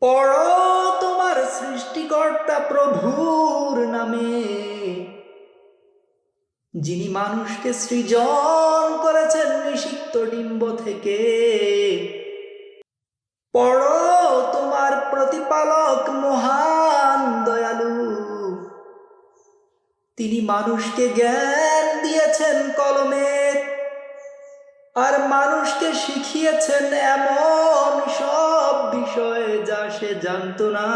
পড়ো তোমার সৃষ্টিকর্তা প্রভুর নামে। যিনি মানুষকে সৃজন করেছেন নিষিক্ত ডিম্ব থেকে। পড়ো তোমার প্রতিপালক মহান দয়ালু। তিনি মানুষকে জ্ঞান দিয়েছেন কলমের আর মানুষকে শিখিয়েছেন এমন সব সে জানতো না।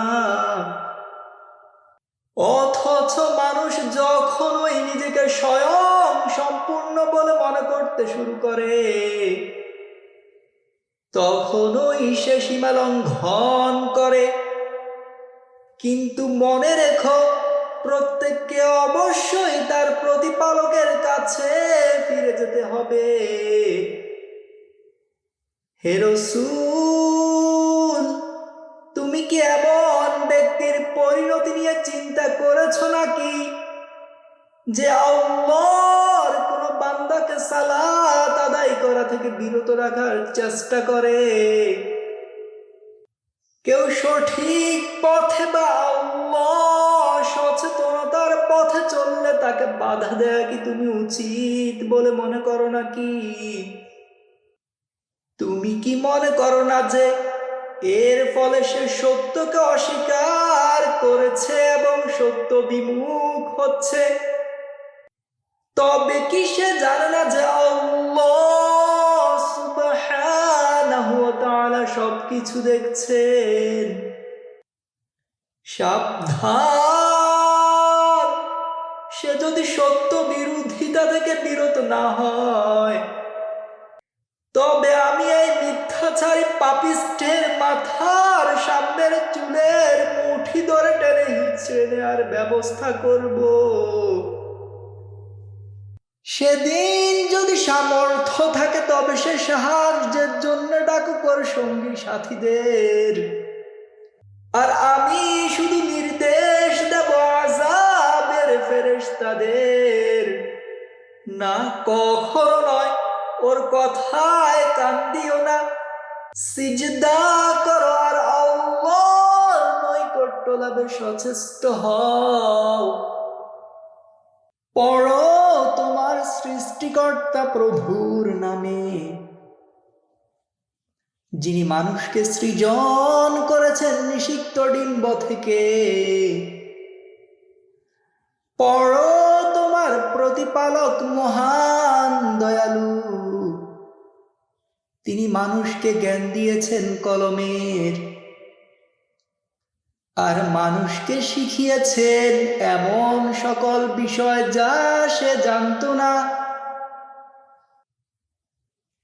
অথচ মানুষ যখন ওই নিজেকে স্বয়ং সম্পূর্ণ বলে মনে করতে শুরু করে তখনই সে সীমা লঙ্ঘন করে। কিন্তু মনে রেখো, প্রত্যেককে অবশ্যই তার প্রতিপালকের কাছে ফিরে যেতে হবে। হে করেছ নাকি? যে আল্লাহর কোন বান্দাকে সালাত আদায় করা থেকে বিরত রাখার চেষ্টা করে। কেউ সঠিক পথে বা আল্লাহ সচেতনতার পথে চললে তাকে বাধা দেয়া কি তুমি উচিত বলে মনে করো নাকি? তুমি কি মনে করো না যে এর ফলে সে সত্যকে অস্বীকার করেছে এবং সত্য বিমুখ হচ্ছে। তবে কি সে জানে না যে সবকিছু দেখছেন? সাবধান! সে যদি সত্য বিরোধিতা থেকে বিরত না হয় মিথ্যাচারী পাপিষ্ঠের মাথার সামনের চুলের মুঠি ধরে টেনে হিচড়ে নেওয়ার ব্যবস্থা করব। সেদিন যদি সামর্থ্য থাকে তবে সে সাহায্যের জন্য ডাকু করে সঙ্গী সাথীদের। আর আমি শুধু নির্দেশ দেব আজাবের ফেরেশতাদের। না, কখনো নয়, ওর কথায় কান দিও না। সিজদা আর আল্লাহর নৈকট্য লাভে সচেষ্ট হও। পড়ো তোমার সৃষ্টিকর্তা প্রভুর নামে। যিনি মানুষকে সৃজন করেছেন নিষিক্ত ডিম্ব থেকে। পড়ো তোমার প্রতিপালক মহান দয়ালু। তিনি মানুষকে জ্ঞান দিয়েছেন কলমের। আর মানুষকে শিখিয়েছেন এমন সকল বিষয় যা সে জানতো না।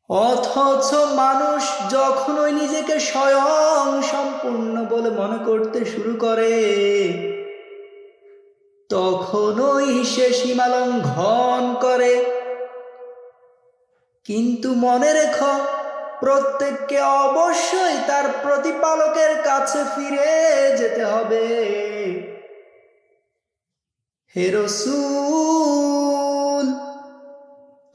অথচ মানুষ যখন ওই নিজেকে স্বয়ং সম্পূর্ণ বলে মনে করতে শুরু করে, তখনই সে সীমা লঙ্ঘন করে। কিন্তু মনে রেখো প্রত্যেককে অবশ্যই তার প্রতিপালকের কাছে ফিরে যেতে হবে। হে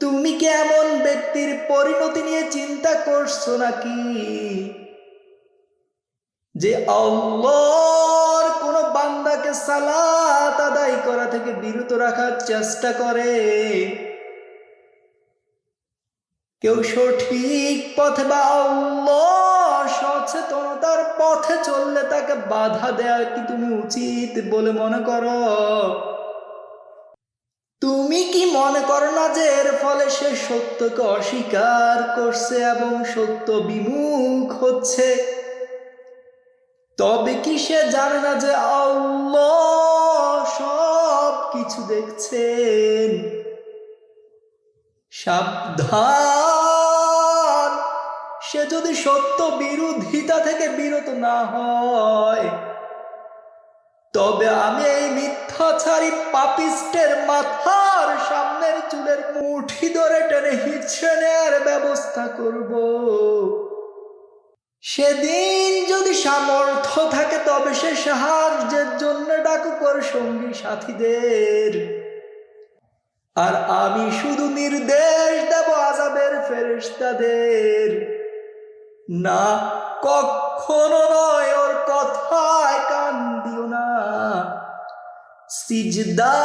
তুমি কি এমন ব্যক্তির পরিণতি নিয়ে চিন্তা করছ নাকি? যে আল্লাহর কোন বান্দাকে সালাত আদায় করা থেকে বিরত রাখার চেষ্টা করে। কেউ সঠিক পথে বা সচেতনতার পথে চললে তাকে বাধা দেয়া কি তুমি উচিত বলে মনে করো? তুমি কি মনে করো না যে এর ফলে সে সত্যকে অস্বীকার করছে এবং সত্য বিমুখ হচ্ছে? তবে কি সে জানে না যে আল্লাহ সব কিছু দেখছেন? সাবধান যদি সত্য বিরোধিতা থেকে বিরত না হয়, তবে আমি এই মিথ্যাচারী পাপিস্টের মাথার সামনের চুলের মুঠি ধরে টেনে হিচড়ে নেয়ার ব্যবস্থা করব। সেদিন যদি সামর্থ্য থাকে, তবে সে সাহায্যের জন্য ডাকু করে সঙ্গী সাথীদের। আর আমি শুধু নির্দেশ দেব আজাবের ফেরেশতাদের। না, কখনো নয় ওর কথায় কান দিও না। সিজদা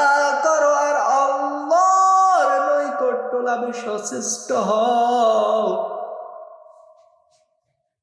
করো আর আল্লাহর নৈকট্য লাভে সচেষ্ট হও।